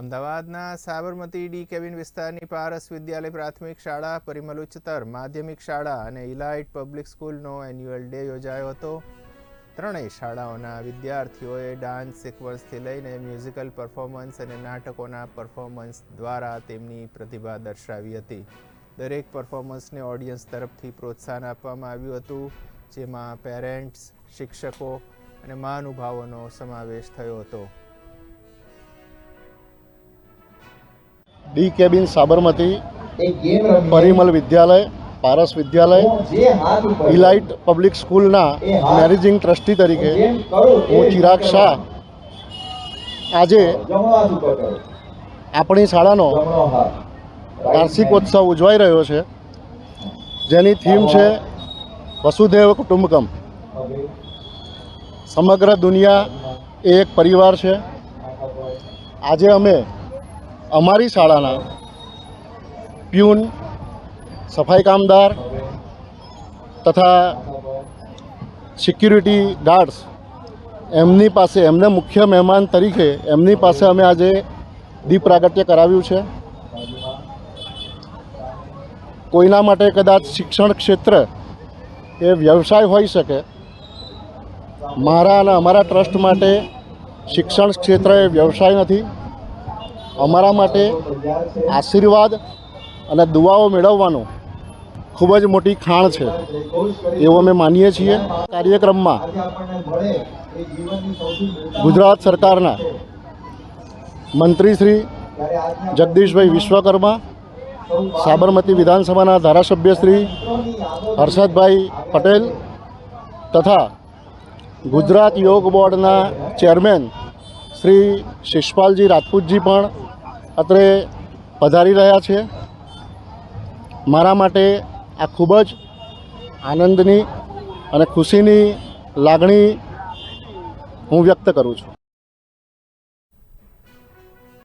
અમદાવાદના Sabarmati D cabin વિસ્તારની પારસ વિદ્યાલય પ્રાથમિક શાળા પરિમલ ઉચ્ચતર માધ્યમિક શાળા અને ઇલાઇટ પબ્લિક સ્કૂલનો એન્યુઅલ ડે યોજાયો હતો. ત્રણેય શાળાઓના વિદ્યાર્થીઓએ ડાન્સ સિક્વન્સથી લઈને મ્યુઝિકલ પરફોર્મન્સ અને નાટકોના પરફોર્મન્સ દ્વારા તેમની પ્રતિભા દર્શાવી હતી. દરેક પરફોર્મન્સને ઓડિયન્સ તરફથી પ્રોત્સાહન આપવામાં આવ્યું હતું, જેમાં પેરેન્ટ્સ, શિક્ષકો અને મહાનુભાવોનો સમાવેશ થયો હતો. D cabin Sabarmati Parimal Vidyalaya Paras Vidyalaya elite public સ્કૂલના મેનેજિંગ ટ્રસ્ટી તરીકે હું ચિરાગ શાહ. આજે આપણી શાળાનો વાર્ષિકોત્સવ ઉજવાઈ રહ્યો છે. જેની થીમ છે વસુધૈવ કુટુંબકમ. સમગ્ર દુનિયા એ એક પરિવાર છે. આજે અમે અમારી શાળાના પ્યુન સફાઈ કામદાર તથા સિક્યુરિટી ગાર્ડ્સ એમની પાસે, એમને મુખ્ય મહેમાન તરીકે એમની પાસે અમે આજે દીપ પ્રાગટ્ય કરાવ્યું છે. કોઈના માટે કદાચ શિક્ષણ ક્ષેત્ર એ વ્યવસાય હોઈ શકે, મારા અને અમારા ટ્રસ્ટ માટે શિક્ષણ ક્ષેત્ર એ વ્યવસાય નથી. અમારા માટે આશીર્વાદ અને દુઆઓ મેળવવાનું ખૂબ જ મોટી ખાણ છે. એવું અમે માનીએ છીએ. કાર્યક્રમમાં ગુજરાત સરકારના મંત્રી શ્રી જગદીશભાઈ વિશ્વકર્મા, સાબરમતી વિધાનસભાના ધારાસભ્ય શ્રી હર્ષદભાઈ પટેલ તથા ગુજરાત યોગ બોર્ડના ચેરમેન શ્રી શિષપાલજી રાજપૂતજી પણ અત્રે પધારી રહ્યા છે. મારા માટે આ ખૂબ જ આનંદની અને ખુશીની લાગણી હું વ્યક્ત કરું છું.